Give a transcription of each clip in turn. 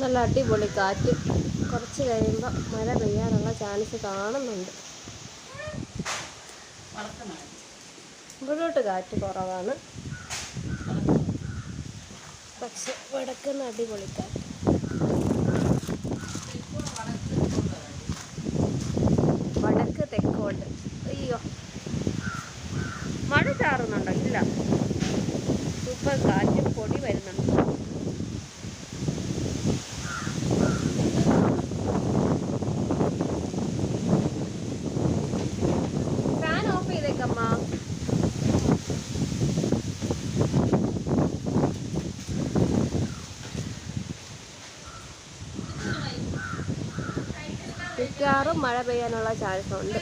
നല്ല അടിപൊളി കാറ്റ്. കുറച്ച് കഴിയുമ്പോൾ മഴ പെയ്യാനുള്ള ചാൻസ് കാണുന്നുണ്ട്. ഇവിടോട്ട് കാറ്റ് കുറവാണ്. പക്ഷെ വടക്കുന്ന അടിപൊളി കാറ്റ്. വടക്ക് തെക്കോട്ട്. അയ്യോ. മിക്കവാറും മഴ പെയ്യാനുള്ള ചാൻസ് ഉണ്ട്.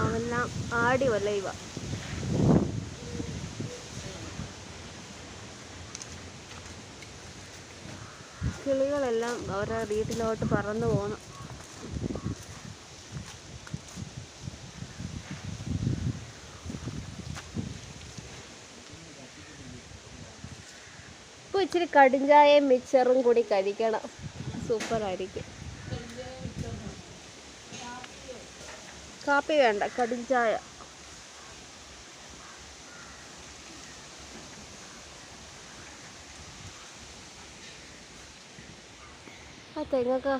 അവെല്ലാം ആടി വലയുക കിളികളെല്ലാം അവരുടെ വീട്ടിലോട്ട് പറന്നു പോകണം ഇച്ചിരി കടിഞ്ചായയും മിക്സറും കൂടി കഴിക്കണം. സൂപ്പറായിരിക്കും. കാപ്പി വേണ്ട കടുഞ്ചായ ആ തെങ്ങൊക്കെ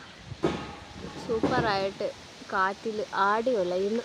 സൂപ്പറായിട്ട് കാറ്റിൽ ആടി ഉലയുന്നു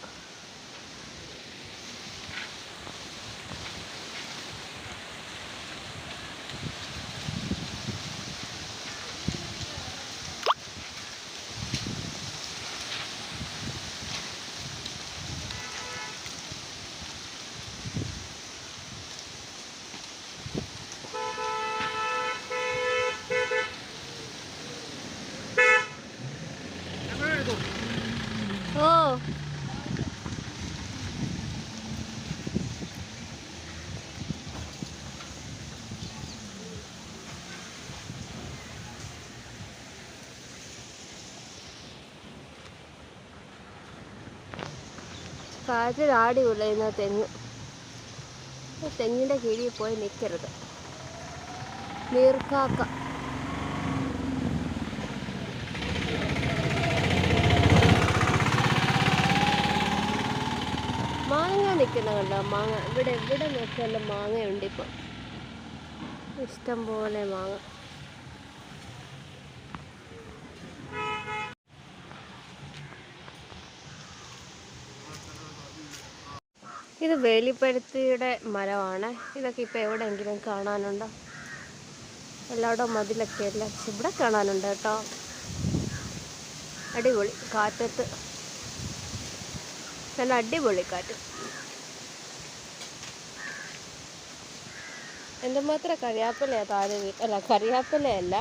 കാറ്റിൽ ആടി ഉലയുന്ന തെങ്ങ്. തെങ്ങിന്റെ കീഴിൽ പോയി നിൽക്കരുത് നീർക്കാക്ക. മാങ്ങ നിൽക്കുന്ന കണ്ടോ? മാങ്ങ. ഇവിടെ എവിടെ നോക്കിയാലും മാങ്ങയുണ്ട് ഇപ്പം. ഇഷ്ടം പോലെ മാങ്ങ. ഇത് വേലിപ്പരുത്തിയുടെ മരമാണ്. ഇതൊക്കെ ഇപ്പം എവിടെയെങ്കിലും കാണാനുണ്ടോ? എല്ലാവരുടെ മതിലൊക്കെ അല്ല ഇവിടെ കാണാനുണ്ട് കേട്ടോ. അടിപൊളി കാറ്റത്ത്. നല്ല അടിപൊളി കാറ്റ്. എന്തുമാത്രം കരിയാപ്പിലയാണ് താഴെ വീ അല്ല കറിയാപ്പിലയല്ല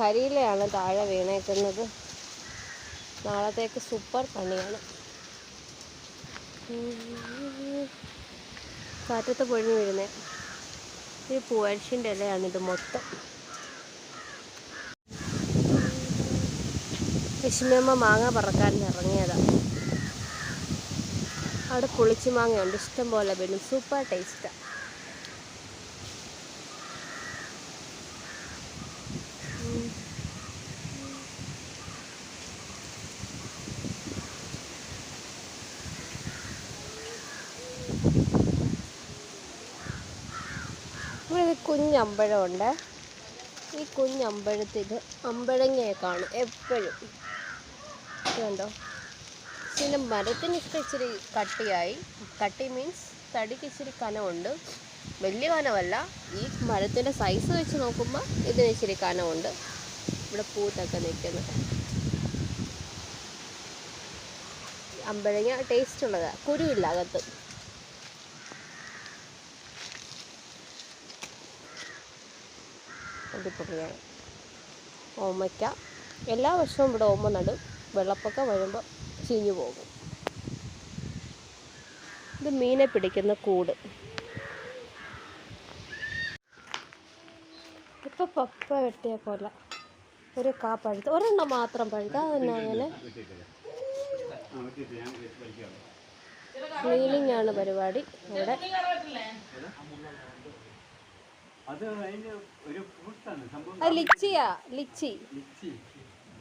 കരിയിലയാണ് താഴെ വീണേക്കുന്നത്. നാളത്തേക്ക് സൂപ്പർ പണിയാണ്. കാറ്റത്ത് പൊഴിഞ്ഞു വീഴുന്നേ ഈ പൂവാഴ്ചന്റെ ഇലയാണ് ഇത് മൊത്തം. വിഷമയമ്മ മാങ്ങ പറക്കാൻ ഇറങ്ങിയതാണ് അവിടെ പുളിച്ചു മാങ്ങയുണ്ട്. ഇഷ്ടം പോലെ വീണു. സൂപ്പർ ടേസ്റ്റാണ് ഇവിടെ കുഞ്ഞമ്പഴമുണ്ട്. ഈ കുഞ്ഞമ്പഴത്തിൽ അമ്പഴങ്ങയെ കാണും എപ്പോഴും. കണ്ടോ പിന്നെ മരത്തിന് ഇച്ചിരി കട്ടിയായി. കട്ടി മീൻസ് തടിക്ക് ഇച്ചിരി കനമുണ്ട്. വലിയ കനമല്ല. ഈ മരത്തിന്റെ സൈസ് വെച്ച് നോക്കുമ്പോൾ ഇതിന് ഇച്ചിരി കനമുണ്ട്. ഇവിടെ പൂത്തൊക്കെ നിൽക്കുന്നത് അമ്പഴങ്ങ ടേസ്റ്റ് ഉള്ളതാണ് കുരുവില്ല അകത്ത്. അടിപൊളിയാണ് ഓമയ്ക്ക. എല്ലാ വർഷവും ഇവിടെ ഓമ നടും. വെള്ളപ്പൊക്കം വരുമ്പോൾ ചീഞ്ഞു പോകും. ഇത് മീനെ പിടിക്കുന്ന കൂട്. ഇപ്പൊ പപ്പ വെട്ടിയ പോലെ ഒരു കാ പഴുത്ത് ഒരെണ്ണം മാത്രം പഴുത്ത. അതന്നെ അങ്ങനെ? ക്ലീനിങ് ആണ് പരിപാടി. ഇവിടെ അത് ഒരു സംഭവം അത് ലിച്ചിയാ ലിച്ചി ലിച്ചി.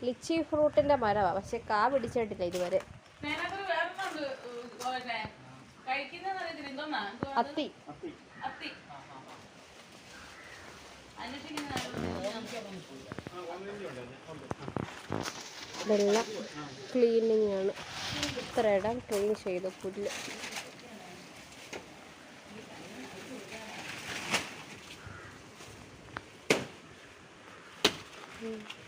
ലിച്ചി. ഫ്രൂട്ടിന്റെ മരമാണ് പക്ഷെ കാ പിടിച്ചിട്ടില്ല ഇതുവരെ? അത്തി. ഇതെല്ലാം ക്ലീനിങ് ആണ് ഇത്ര ഇടം ക്ലീൻ ചെയ്തു പുല്ല്. 음.